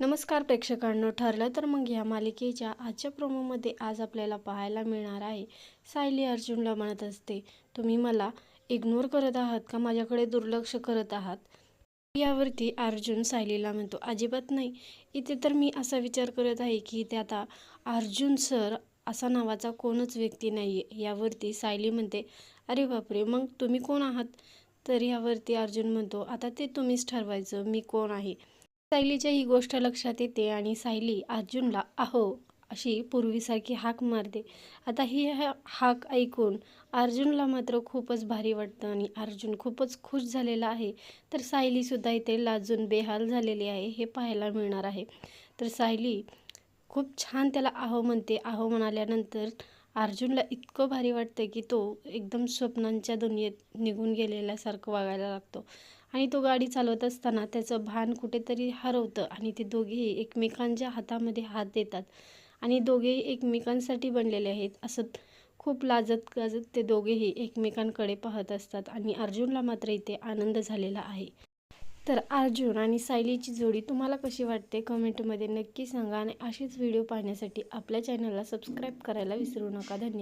नमस्कार प्रेक्षकांनो ठरलं तर मग या मालिकेच्या आजच्या प्रोमोमध्ये आज आपल्याला पाहायला मिळणार आहे सायली अर्जुनला म्हणत असते तुम्ही मला इग्नोर करत आहात का? माझ्याकडे दुर्लक्ष करत आहात? यावरती अर्जुन सायलीला म्हणतो अजिबात नाही. इथे तर मी असा विचार करत आहे की इथे आता अर्जुन सर असा नावाचा कोणच व्यक्ती नाही आहे यावरती सायली म्हणते अरे बापरे मग तुम्ही कोण आहात? तर यावरती अर्जुन म्हणतो आता ते तुम्हीच ठरवायचं मी कोण आहे? सायलीच्या ही गोष्ट लक्षात येते आणि सायली अर्जुनला अहो अशी पूर्वीसारखी हाक मारते. आता ही हाक ऐकून अर्जुनला मात्र खूपच भारी वाटतं आणि अर्जुन खूपच खुश झालेला आहे. तर सायलीसुद्धा इथे लाजून बेहाल झालेली आहे हे पाहायला मिळणार आहे. तर सायली खूप छान त्याला आहो म्हणते. आहो म्हणाल्यानंतर अर्जुनला इतकं भारी वाटतं की तो एकदम स्वप्नांच्या दुनियेत निघून गेलेल्यासारखं वागायला लागतो. आणि तो गाडी चालवत असताना त्याचं भान कुठेतरी हरवतं आणि ते दोघेही एकमेकांच्या हातामध्ये हात देतात. आणि दोघेही एकमेकांसाठी बनलेले आहेत. असं खूप लाजत गाजत ते दोघेही एकमेकांकडे पाहत असतात आणि अर्जुनला मात्र इथे आनंद झालेला आहे. तर अर्जुन आणि सायलीची जोडी तुम्हाला कशी वाटते? कमेंटमध्ये नक्की सांगा आणि असेच व्हिडिओ पाहण्यासाठी आपल्या चॅनलला सबस्क्राईब करायला विसरू नका. धन्यवाद.